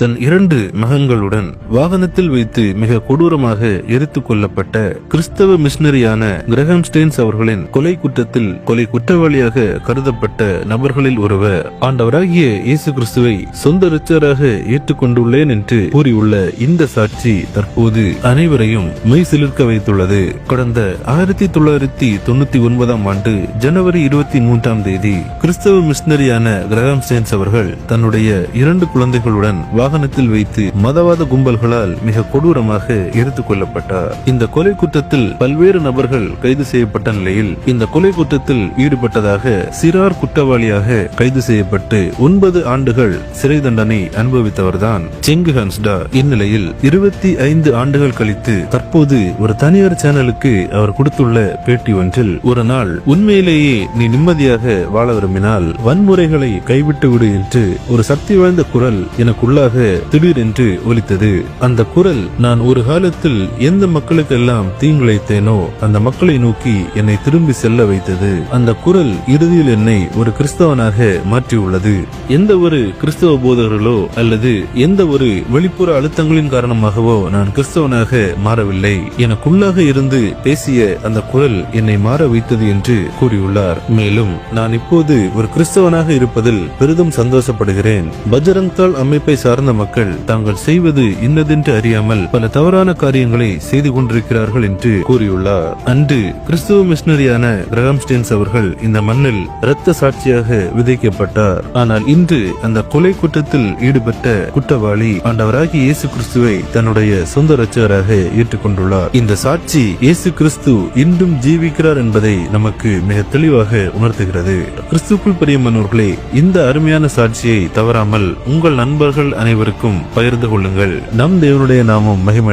தன் இரண்டு மகன்களுடன் வாகனத்தில் வைத்து மிக கொடூரமாக எரித்துக் கொல்லப்பட்ட கிறிஸ்தவ மிஷினரியான கிரகம் ஸ்டேன்ஸ் அவர்களின் கொலை குற்றத்தில் கொலை குற்றவாளியாக கருதப்பட்ட நபர்களில் ஒருவர். ஆண்டவராகிய இயேசு கிறிஸ்துவை சொந்த ரிச்சராக ஏற்றுக்கொண்டுள்ளேன் என்று கூறியுள்ள இந்த சாட்சி தற்போது அனைவரையும் மெய் சிலிர்க்க வைத்துள்ளது. கடந்த ஆயிரத்தி தொள்ளாயிரத்தி தொண்ணூத்தி ஒன்பதாம் ஆண்டு ஜனவரி இருபத்தி மூன்றாம் தேதி கிறிஸ்தவ மிஷினரியான கிரகம் ஸ்டேன்ஸ் அவர்கள் தன்னுடைய இரண்டு குழந்தைகளுடன் வாகனத்தில் வைத்து மதவாத கும்பல்களால் மிக கொடூரமாக எரித்துக் கொல்லப்பட்டார். இந்த கொலை குற்றத்தில் பல்வேறு நபர்கள் கைது செய்யப்பட்ட நிலையில் இந்த கொலை குற்றத்தில் ஈடுபட்டதாக சிறார் குற்றவாளியாக கைது செய்யப்பட்டு ஒன்பது ஆண்டுகள் சிறை தண்டனை அனுபவித்தவர்தான் செங்கு ஹன்ஸ்டா. இந்நிலையில் இருபத்தி ஐந்து ஆண்டுகள் கழித்து தற்போது ஒரு தனியார் சேனலுக்கு அவர் கொடுத்துள்ள பேட்டி ஒன்றில் ஒரு நாள் உண்மையிலேயே நீ நிம்மதியாக வாழ விரும்பினால் வன்முறைகளை கைவிட்டு விடு என்று ஒரு சக்தி வாய்ந்த குரல் எனக்குள்ளாக திடீரென்று ஒலித்தது. அந்த குரல் நான் ஒரு காலத்தில் எந்த மக்களுக்கெல்லாம் தீங்கிழைத்தேனோ அந்த மக்களை நோக்கி என்னை திரும்பி செல்ல வைத்தது. அந்த குரல் இறுதியில் என்னை ஒரு கிறிஸ்தவனாக மாற்றியுள்ளது. எந்த ஒரு கிறிஸ்தவ போதகர்களோ அல்லது எந்த ஒரு வெளிப்புற அழுத்தங்களின் காரணமாகவோ நான் கிறிஸ்தவனாக மாறவில்லை. எனக்குள்ளாக இருந்து பேசிய அந்த குரல் என்னை மாற வைத்தது என்று கூறியுள்ளார். மேலும் நான் இப்போது ஒரு கிறிஸ்தவனாக இருப்பதில் பெரிதும் சந்தோஷப்படுகிறேன். பஜரங் தாள் அமைப்பை சார்ந்த மக்கள் தாங்கள் செய்வது இன்னதென்று அறியாமல் பல தவறான காரியங்களை செய்து கொண்டிருக்கிறார்கள் என்று கூறியுள்ளார். அன்று கிறிஸ்துவ மிஷினரியான கிரகாம் ஸ்டேன்ஸ் அவர்கள் இந்த மண்ணில் இரத்த சாட்சியாக விதைக்கப்பட்டார். ஆனால் இன்று அந்த கொலை குற்றத்தில் ஈடுபட்ட குற்றவாளி ஆண்டவராகி இயேசு கிறிஸ்துவை தன்னுடைய சொந்த ரச்சகராக ஏற்றுக்கொண்டுள்ளார். இந்த சாட்சி இயேசு கிறிஸ்து இன்றும் ஜீவிக்கிறார் என்பதை நமக்கு மிக தெளிவாக உணர்த்துகிறது. கிறிஸ்துக்குள் பிரியமானவர்களே இந்த அருமையான சாட்சியை தவறாமல் உங்கள் நண்பர்கள் அனைவரும் அனைவருக்கும் பகிர்ந்து கொள்ளுங்கள். நம் தேவனுடைய நாமம் மகிமை